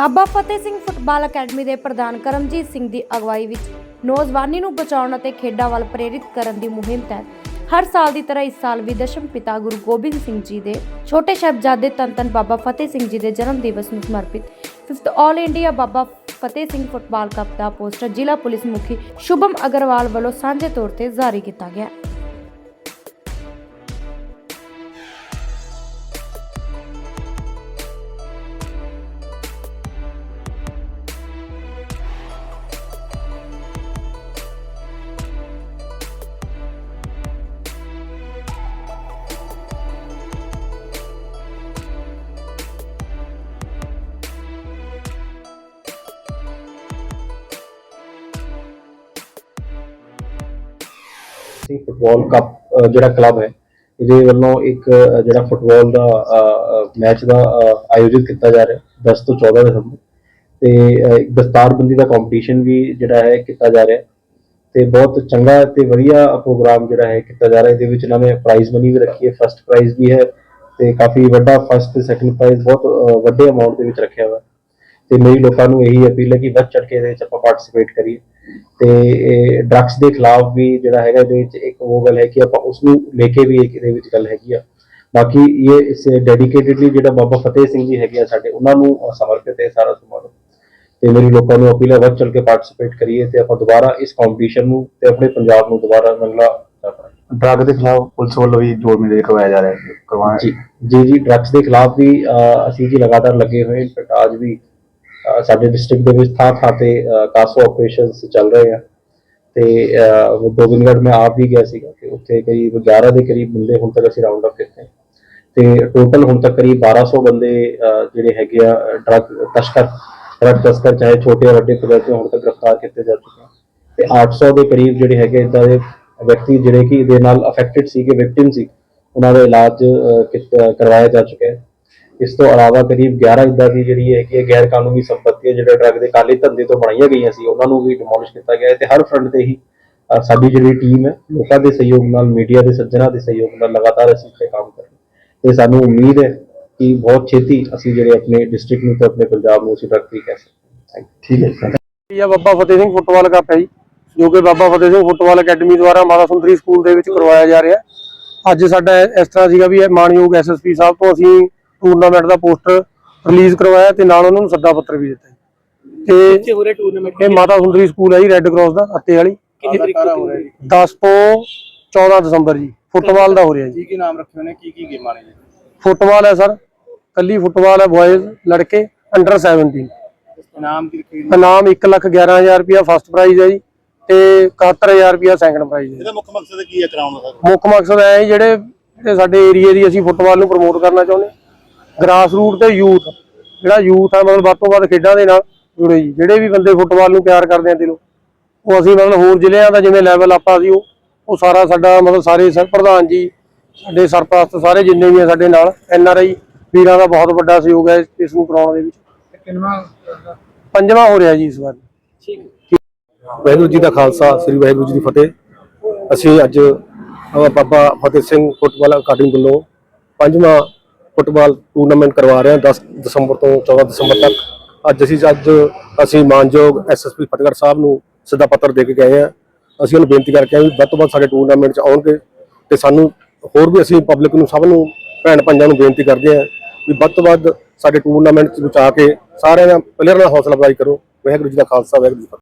ਬਾਬਾ Fateh Singh football academy ਦੇ ਪ੍ਰਧਾਨ ਕਰਮਜੀਤ ਸਿੰਘ ਦੀ ਅਗਵਾਈ ਵਿੱਚ ਨੌਜਵਾਨੀ ਨੂੰ ਬਚਾਉਣ ਅਤੇ ਖੇਡਾਂ ਵੱਲ ਪ੍ਰੇਰਿਤ ਕਰਨ ਦੀ ਮੁਹਿੰਮ ਤਹਿਤ ਹਰ ਸਾਲ ਦੀ ਤਰ੍ਹਾਂ ਇਸ ਸਾਲ ਵੀ ਦਸ਼ਮ ਪਿਤਾ ਗੁਰੂ ਗੋਬਿੰਦ ਸਿੰਘ ਜੀ ਦੇ ਛੋਟੇ ਸਾਹਿਬਜ਼ਾਦੇ ਧੰਨ ਧੰਨ ਬਾਬਾ ਫਤਿਹ ਸਿੰਘ ਜੀ ਦੇ ਜਨਮ ਦਿਵਸ ਨੂੰ ਸਮਰਪਿਤ 5th all India Baba Fateh Singh football cup ਦਾ ਪੋਸਟਰ ਜ਼ਿਲ੍ਹਾ ਪੁਲਿਸ ਮੁਖੀ ਸ਼ੁਭਮ ਅਗਰਵਾਲ ਵੱਲੋਂ ਸਾਂਝੇ ਤੌਰ ਤੇ ਜਾਰੀ ਕੀਤਾ ਗਿਆ। ਸਿੰਘ ਫੁੱਟਬਾਲ ਕੱਪ ਜਿਹੜਾ ਕਲੱਬ ਹੈ, ਇਹਦੇ ਵੱਲੋਂ ਇੱਕ ਜਿਹੜਾ ਫੁੱਟਬਾਲ ਦਾ ਮੈਚ ਦਾ ਆਯੋਜਿਤ ਕੀਤਾ ਜਾ ਰਿਹਾ 10 ਤੋਂ 14 ਦਸੰਬਰ। ਤੇ ਇੱਕ ਦਸਤਾਰਬੰਦੀ ਦਾ ਕੰਪੀਟੀਸ਼ਨ ਵੀ ਜਿਹੜਾ ਹੈ, ਕੀਤਾ ਜਾ ਰਿਹਾ। ਤੇ ਬਹੁਤ ਚੰਗਾ ਤੇ ਵਧੀਆ ਪ੍ਰੋਗਰਾਮ ਜਿਹੜਾ ਹੈ, ਕੀਤਾ ਜਾ ਰਿਹਾ। ਇਹਦੇ ਵਿੱਚ ਇਹਨਾਂ ਨੇ ਪ੍ਰਾਈਜ਼ ਮਨੀ ਵੀ ਰੱਖੀ ਹੈ ਫਸਟ ਪ੍ਰਾਈਜ਼ ਵੀ ਹੈ, ਤੇ ਕਾਫੀ ਵੱਡਾ ਫਸਟ ਤੇ ਸੈਕੰਡ ਪ੍ਰਾਈਜ਼ ਬਹੁਤ ਵੱਡੇ ਅਮਾਉਂਟ ਦੇ ਵਿੱਚ ਰੱਖਿਆ ਹੋਇਆ। ਤੇ ਮੇਰੀ ਲੋਕਾਂ ਨੂੰ ਇਹੀ ਅਪੀਲ ਹੈ ਕਿ ਵੱਧ ਚੜ ਕੇ ਇਹਦੇ ਵਿੱਚ ਆਪਾਂ ਪਾਰਟਿਸਿਪੇਟ ਕਰੀਏ। ਤੇ ਡਰੱਗਸ ਦੇ ਖਿਲਾਫ ਵੀ ਜਿਹੜਾ ਹੈਗਾ ਇਹਦੇ ਵਿੱਚ ਇੱਕ ਉਹ ਗੱਲ ਹੈ ਕਿ ਆਪਾਂ ਉਸ ਨੂੰ ਲੈ ਕੇ ਵੀ ਇਹਦੇ ਵਿੱਚ ਗੱਲ ਹੈਗੀ ਆ। ਬਾਕੀ ਇਹ ਇਸ ਡੈਡੀਕੇਟਿਡਲੀ ਜਿਹੜਾ ਬਾਬਾ ਫਤਿਹ ਸਿੰਘ ਜੀ ਹੈਗੇ ਆ ਸਾਡੇ ਉਹਨਾਂ ਨੂੰ ਸਮਰਪਿਤ ਹੈ ਸਾਰਾ ਸਮਾਰੋਹ ਤੇ ਮੇਰੀ ਲੋਕਾਂ ਨੂੰ ਅਪੀਲ ਹੈ ਵੱਧ ਚੜ ਕੇ ਪਾਰਟਿਸਿਪੇਟ ਕਰੀਏ ਤੇ ਆਪਾਂ ਦੁਬਾਰਾ ਇਸ ਕੰਪੀਟੀਸ਼ਨ ਨੂੰ ਤੇ ਆਪਣੇ ਪੰਜਾਬ ਨੂੰ ਦੁਬਾਰਾ ਕਰਾਂਗੇ ਡਰੱਗ ਦੇ ਖਿਲਾਫ ਪੁਲਿਸ ਵੱਲੋਂ ਵੀ ਜੋੜ ਮੇਲੇ ਕਰਵਾਇਆ ਜਾ ਰਿਹਾ ਹੈ ਜੀ ਜੀ ਡਰੱਗਸ ਦੇ ਖਿਲਾਫ ਵੀ ਅਸੀਂ ਜੀ ਲਗਾਤਾਰ ਲੱਗੇ ਹੋਏ ਇਨਫੈਕਟ ਅੱਜ ਵੀ ਸਾਡੇ ਡਿਸਟ੍ਰਿਕਟ ਦੇ ਵਿੱਚ ਥਾਂ ਥਾਂ ਤੇ ਕਾਸੋ ਆਪਰੇਸ਼ਨਸ ਚੱਲ ਰਹੇ ਆ। ਤੇ ਅਹ, ਮੈਂ ਆਪ ਵੀ ਗਿਆ ਸੀਗਾ ਤੇ ਉੱਥੇ ਕਰੀਬ 11 ਦੇ ਕਰੀਬ ਬੰਦੇ ਹੁਣ ਤੱਕ ਅਸੀਂ ਰਾਉਂਡ ਅਪ ਕੀਤੇ। ਤੇ ਟੋਟਲ ਹੁਣ ਤੱਕ ਕਰੀਬ 1200 ਬੰਦੇ ਜਿਹੜੇ ਹੈਗੇ ਆ ਡਰੱਗ ਤਸਕਰ ਡਰੱਗ ਤਸਕਰ ਚਾਹੇ ਛੋਟੇ ਵੱਡੇ ਪੱਧਰ ਤੇ ਹੁਣ ਤੱਕ ਗ੍ਰਿਫਤਾਰ ਕੀਤੇ ਜਾ ਚੁੱਕੇ ਤੇ 800 ਦੇ ਕਰੀਬ ਜਿਹੜੇ ਹੈਗੇ ਇਦਾਂ ਦੇ ਵਿਅਕਤੀ ਜਿਹੜੇ ਕਿ ਇਹਦੇ ਨਾਲ ਅਫੈਕਟਡ ਸੀਗੇ ਵਿਕਟਿਮ ਸੀ ਉਹਨਾਂ ਦਾ ਇਲਾਜ ਕਰਵਾਇਆ ਜਾ ਚੁੱਕਿਆ ਹੈ। ਇਸ ਤੋਂ ਇਲਾਵਾ ਕਰੀਬ 11 ਇਦਾਂ ਦੀ ਜਿਹੜੀ ਹੈਗੀ ਹੈ ਗੈਰ ਕਾਨੂੰਨੀ ਸੰਪਤੀ ਹੈ ਜਿਹੜੇ ਡਰੱਗ ਦੇ ਕਾਲੇ ਧੰਦੇ ਤੋਂ ਬਣਾਈਆਂ ਗਈਆਂ ਸੀ ਉਹਨਾਂ ਨੂੰ ਵੀ ਡਿਮੋਲਿਸ਼ ਕੀਤਾ ਗਿਆ ਹੈ ਤੇ ਹਰ ਫਰੰਟ ਤੇ ਹੀ ਸਾਡੀ ਜਿਹੜੀ ਟੀਮ ਹੈ ਲੋਕਾਂ ਦੇ ਸਹਿਯੋਗ ਨਾਲ ਮੀਡੀਆ ਦੇ ਸੱਜਣਾ ਦੇ ਸਹਿਯੋਗ ਨਾਲ ਲਗਾਤਾਰ ਅਸੀਂ ਇੱਥੇ ਕੰਮ ਕਰ ਰਹੇ ਤੇ ਸਾਨੂੰ ਉਮੀਦ ਹੈ ਕਿ ਬਹੁਤ ਛੇਤੀ ਅਸੀਂ ਜਿਹੜੇ ਆਪਣੇ ਡਿਸਟ੍ਰਿਕਟ ਨੂੰ ਤੇ ਆਪਣੇ ਪੰਜਾਬ ਨੂੰ ਅਸੀਂ ਤਰੱਕੀ ਕਰ ਸਕਦੇ ਹਾਂ। ਠੀਕ ਹੈ ਸਰ ਇਹ ਬਾਬਾ ਫਤਿਹ ਸਿੰਘ ਫੁੱਟਬਾਲ ਕੱਪ ਹੈ ਜੀ ਜੋ ਕਿ ਬਾਬਾ ਫਤਿਹ ਸਿੰਘ ਫੁੱਟਬਾਲ ਅਕੈਡਮੀ ਦੁਆਰਾ ਮਾਤਾ ਸੁੰਦਰੀ ਸਕੂਲ ਦੇ ਵਿੱਚ ਕਰਵਾਇਆ ਜਾ ਰਿਹਾ ਹੈ। ਅੱਜ ਸਾਡਾ ਇਸ ਤਰ੍ਹਾਂ ਸੀਗਾ ਵੀ ਇਹ ਮਾਨਯੋਗ ਐਸਐਸਪੀ ਸਾਹਿਬ ਤੋਂ ਅਸੀਂ ਟੂਰਨਾਮੈਂਟ ਦਾ ਪੋਸਟਰ ਰਿਲੀਜ਼ ਕਰਵਾਇਆ ਤੇ ਨਾਲ ਉਹਨਾਂ ਨੂੰ ਸੱਦਾ ਪੱਤਰ ਵੀ ਦਿੱਤਾ। ਤੇ ਕਿੱਥੇ ਹੋ ਰਿਹਾ ਟੂਰਨਾਮੈਂਟ ਇਹ ਮਾਤਾ ਸੁੰਦਰੀ ਸਕੂਲ ਹੈ ਜੀ ਰੈੱਡ ਕਰਾਸ ਦਾ ਅੱਤੇ ਵਾਲੀ। ਕਿੰਨੀ ਤਰੀਕ ਤੋਂ ਹੋ ਰਿਹਾ ਜੀ? 10 ਤੋਂ 14 ਦਸੰਬਰ ਜੀ ਫੁੱਟਬਾਲ ਦਾ ਹੋ ਰਿਹਾ ਜੀ। ਕੀ ਕੀ ਨਾਮ ਰੱਖੇ ਨੇ? ਕੀ ਕੀ ਗੇਮਾਂ ਨੇ ਜੀ? ਫੁੱਟਬਾਲ ਹੈ ਸਰ ਕੱਲੀ ਫੁੱਟਬਾਲ ਹੈ ਬॉयਜ਼ ਲੜਕੇ ਅੰਡਰ 17 ਇਨਾਮ ਕੀ ਰੱਖੇ? ਇਨਾਮ 111000 ਰੁਪਿਆ ਫਸਟ ਪ੍ਰਾਈਜ਼ ਹੈ ਜੀ ਤੇ 71000 ਰੁਪਿਆ ਸੈਕੰਡ ਪ੍ਰਾਈਜ਼ ਹੈ। ਇਹਦਾ ਮੁੱਖ ਮਕਸਦ ਕੀ ਹੈ ਕਰਾਉਣ ਦਾ ਸਰ? ਮੁੱਖ ਮਕਸਦ ਹੈ ਜਿਹੜੇ ਜਿਹੜੇ ਸਾਡੇ ਏਰੀਆ ਦੀ ਅਸੀਂ ਫੁੱਟਬਾਲ ਨੂੰ ਪ੍ਰਮੋਟ ਕਰਨਾ ਚਾਹੁੰਦੇ ਗ੍ਰਾਸ ਰੂਟ ਤੇ ਯੂਥ ਜਿਹੜਾ ਯੂਥ ਹੈ ਮਤਲਬ ਵੱਧ ਤੋਂ ਵੱਧ ਖੇਡਾਂ ਦੇ ਨਾਲ ਜੁੜੇ ਜੀ। ਜਿਹੜੇ ਵੀ ਬੰਦੇ ਫੁੱਟਬਾਲ ਨੂੰ ਪਿਆਰ ਕਰਦੇ ਆ ਦਿਲੋਂ ਉਹ ਅਸੀਂ ਮਤਲਬ ਹੋਰ ਜ਼ਿਲ੍ਹਿਆਂ ਦਾ ਜਿਵੇਂ ਲੈਵਲ ਆਪਾਂ ਸੀ ਉਹ ਉਹ ਸਾਰਾ ਸਾਡਾ ਮਤਲਬ ਸਾਰੇ ਸਰ ਪ੍ਰਧਾਨ ਜੀ ਸਾਡੇ ਸਰਪ੍ਰਸਤ ਸਾਰੇ ਜਿੰਨੇ ਵੀ ਆ ਸਾਡੇ ਨਾਲ ਐਨ ਆਰ ਆਈ ਵੀਰਾਂ ਦਾ ਬਹੁਤ ਵੱਡਾ ਸਹਿਯੋਗ ਹੈ ਇਸ- ਨੂੰ ਕਰਾਉਣ ਦੇ ਵਿੱਚ। ਪੰਜਵਾਂ ਹੋ ਰਿਹਾ ਜੀ ਇਸ ਵਾਰ। ਠੀਕ। ਵਾਹਿਗੁਰੂ ਜੀ ਦਾ ਖਾਲਸਾ ਸ੍ਰੀ ਵਾਹਿਗੁਰੂ ਜੀ ਦੀ ਫਤਿਹ। ਅਸੀਂ ਅੱਜ ਬਾਬਾ ਫਤਿਹ ਸਿੰਘ ਫੁੱਟਬਾਲ ਅਕੈਡਮੀ ਵੱਲੋਂ ਪੰਜਵਾਂ ਫੁੱਟਬਾਲ ਟੂਰਨਾਮੈਂਟ ਕਰਵਾ ਰਹੇ ਹਾਂ 10 ਦਸੰਬਰ ਤੋਂ 14 ਦਸੰਬਰ ਤੱਕ। ਅੱਜ ਅਸੀਂ ਅੱਜ ਅਸੀਂ ਮਾਨਯੋਗ ਐਸਐਸਪੀ ਫਤਿਹਗੜ੍ਹ ਸਾਹਿਬ ਨੂੰ ਸਿੱਧਾ ਪੱਤਰ ਦੇ ਕੇ ਗਏ ਹਾਂ, ਅਸੀਂ ਉਹਨੂੰ ਬੇਨਤੀ ਕਰਕੇ ਆਏ ਵੀ ਵੱਧ ਤੋਂ ਵੱਧ ਸਾਡੇ ਟੂਰਨਾਮੈਂਟ 'ਚ ਆਉਣਗੇ ਤੇ ਸਾਨੂੰ ਹੋਰ ਵੀ ਅਸੀਂ ਪਬਲਿਕ ਨੂੰ, ਸਭ ਨੂੰ, ਭੈਣ ਪੰਜਾਂ ਨੂੰ ਬੇਨਤੀ ਕਰਦੇ ਹਾਂ ਵੀ ਵੱਧ ਤੋਂ ਵੱਧ ਸਾਡੇ ਟੂਰਨਾਮੈਂਟ 'ਚ ਵਿੱਚ ਆ ਕੇ ਸਾਰਿਆਂ ਦਾ ਪਲੇਅਰਾਂ ਨਾਲ ਹੌਸਲਾ ਅਫਜ਼ਾਈ ਕਰੋ। ਵਾਹਿਗੁਰੂ ਜੀ ਦਾ ਖਾਲਸਾ, ਵਾਹਿਗੁਰੂ ਜੀ ਫਤਿਹ।